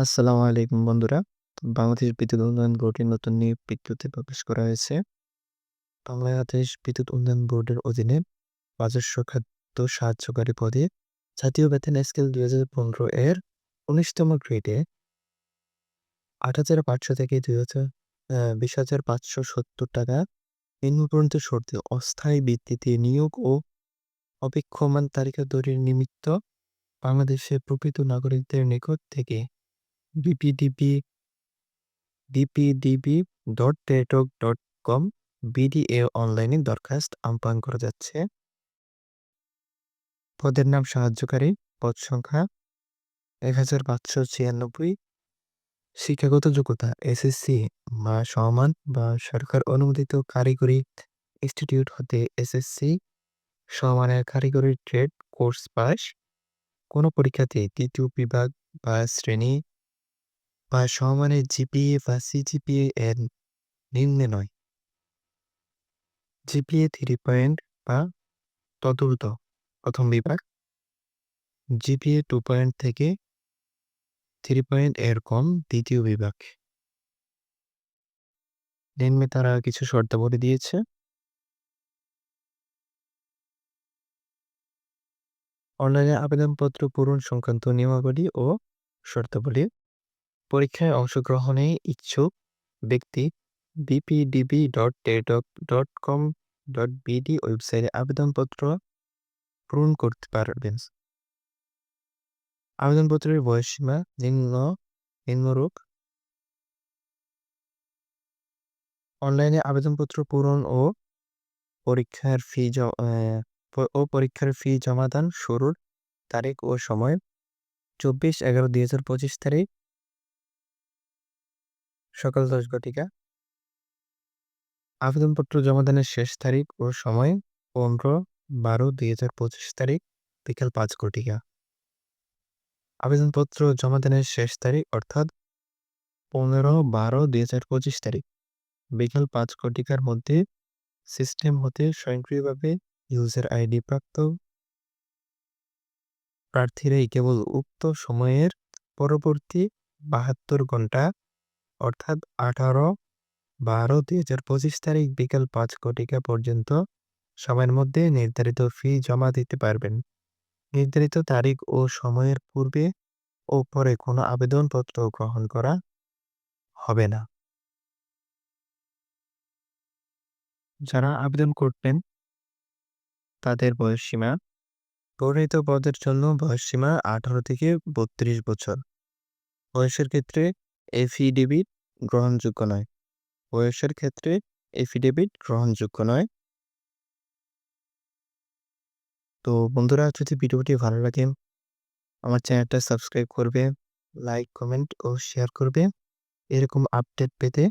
আসসালামু আলাইকুম বন্ধুরা। বাংলাদেশ বিদ্যুৎ উন্নয়ন বোর্ডের নতুন নিয়োগ বিজ্ঞপ্তি প্রকাশ করা হয়েছে। বাংলাদেশ বিদ্যুৎ উন্নয়ন বোর্ডের অধীনে রাজস্ব খাদ্য সাহায্যকারী পদে জাতীয় বেতন স্কেল ২০১৫ এর উনিশতম গ্রেডে আট হাজার পাঁচশো থেকে দুই হাজার বিশ হাজার পাঁচশো সত্তর টাকা নিম্ন পর্যন্ত শর্তে অস্থায়ী ভিত্তিতে নিয়োগ ও অপেক্ষমান তালিকা তৈরির নিমিত্ত বাংলাদেশের প্রকৃত নাগরিকদের নিকট থেকে বিপিডিপি dpdb.টেটক.com বিডিএ অনলাইনে দরখাস্ত আহ্বান করা যাচ্ছে। পদের নাম সাহায্যকারী, পদ সংখ্যা ১৫৯৬ শিক্ষাগত যোগ্যতা এসএসসি বা সমান বা সরকার অনুমোদিত কারিগরি ইনস্টিটিউট হতে এসএসসি সমমানের কারিগরি ট্রেড কোর্স পাস কোনো পরীক্ষাতে তৃতীয় বিভাগ বা শ্রেণি বা সমমানের জিপিএ বা সিজিপিএ এর নিম্নে নয়। জিপিএ থ্রি পয়েন্ট বা তদূর্ধ্ব প্রথম বিভাগ। জিপিএ টু পয়েন্ট থেকে থ্রি পয়েন্ট এর কম দ্বিতীয় বিভাগ। নিম্নে তারা কিছু শর্তাবলী দিয়েছে। অনলাইনে আবেদনপত্র পূরণ সংক্রান্ত নিয়মাবলী ও শর্তাবলী পরীক্ষায় অংশগ্রহণে ইচ্ছুক ব্যক্তি BPDB dot teletalk dot com dot BD ওয়েবসাইটে আবেদনপত্র পূরণ করতে পারবেন। আবেদনপত্রের বয়সসীমা, নিম্ন, নিম্নরূপ। অনলাইনে আবেদনপত্র পূরণ ও পরীক্ষার ফি ও পরীক্ষার ফি জমাদান শুরুর তারিখ ও সময় চব্বিশ এগারো দুই হাজার পঁচিশ তারিখ সকাল দশ ঘটিকা। আবেদনপত্র জমাদানের শেষ তারিখ ও সময় পনেরো বারো দুই হাজার পঁচিশ তারিখ বিকাল পাঁচ ঘটিকা। আবেদনপত্র জমাদানের শেষ তারিখ অর্থাৎ পনেরো বারো দুই হাজার পঁচিশ তারিখ বিকেল পাঁচ ঘটিকার মধ্যে সিস্টেম হতে স্বয়ংক্রিয়ভাবে ইউজার আইডি প্রাপ্ত। প্রার্থীরাই কেবল উক্ত সময়ের পরবর্তী বাহাত্তর ঘণ্টা অর্থাৎ আঠারো বারো দুই হাজার পঁচিশ তারিখ বিকাল পাঁচ ঘটিকা পর্যন্ত সময়ের মধ্যে নির্ধারিত ফি জমা দিতে পারবেন। নির্ধারিত তারিখ ও সময়ের পূর্বে ও পরে কোনো আবেদনপত্র গ্রহণ করা হবে না। যারা আবেদন করবেন তাদের বয়সসীমা প্রণীত পদের জন্য বয়সসীমা আঠারো থেকে বত্রিশ বছর। বয়সের ক্ষেত্রে এফিডেভিট গ্রহণযোগ্য নয়। বয়সের ক্ষেত্রে এফিডেভিট গ্রহণযোগ্য নয়। তো বন্ধুরা, যদি ভিডিওটি ভালো লাগে, আমার চ্যানেলটা সাবস্ক্রাইব করবে, লাইক, কমেন্ট ও শেয়ার করবে। এরকম আপডেট পেতে